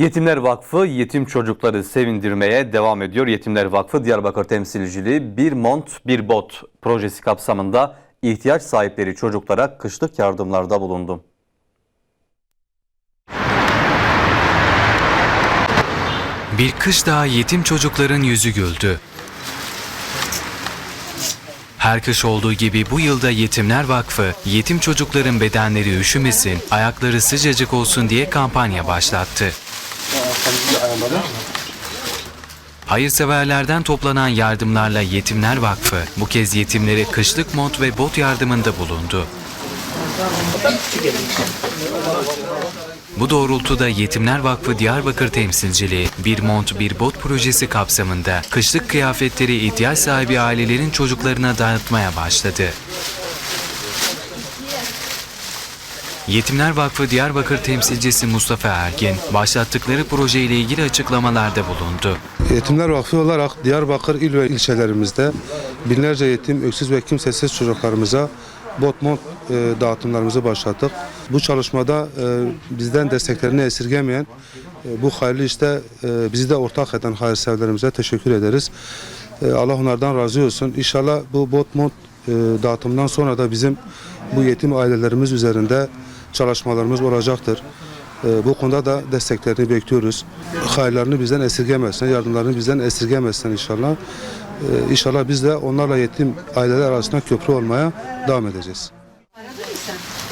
Yetimler Vakfı yetim çocukları sevindirmeye devam ediyor. Yetimler Vakfı Diyarbakır temsilciliği Bir Mont Bir Bot projesi kapsamında ihtiyaç sahipleri çocuklara kışlık yardımlarda bulundu. Bir kış daha yetim çocukların yüzü güldü. Her kış olduğu gibi bu yılda Yetimler Vakfı, yetim çocukların bedenleri üşümesin, ayakları sıcacık olsun diye kampanya başlattı. Hayırseverlerden toplanan yardımlarla Yetimler Vakfı bu kez yetimlere kışlık mont ve bot yardımında bulundu. Bu doğrultuda Yetimler Vakfı Diyarbakır temsilciliği Bir Mont Bir Bot projesi kapsamında kışlık kıyafetleri ihtiyaç sahibi ailelerin çocuklarına dağıtmaya başladı. Yetimler Vakfı Diyarbakır temsilcisi Mustafa Ergin, başlattıkları projeyle ilgili açıklamalarda bulundu. Yetimler Vakfı olarak Diyarbakır il ve ilçelerimizde binlerce yetim, öksüz ve kimsesiz çocuklarımıza bot mont e, dağıtımlarımızı başlattık. Bu çalışmada e, bizden desteklerini esirgemeyen e, bu hayırlı işte e, bizi de ortak eden hayırseverlerimize teşekkür ederiz. E, Allah onlardan razı olsun. İnşallah bu bot mont e, dağıtımından sonra da bizim bu yetim ailelerimiz üzerinde çalışmalarımız olacaktır. Ee, Bu konuda da desteklerini bekliyoruz. Hayırlarını bizden esirgemesin, yardımlarını bizden esirgemesin inşallah. Ee, İnşallah biz de onlarla yetim aileler arasında köprü olmaya devam edeceğiz.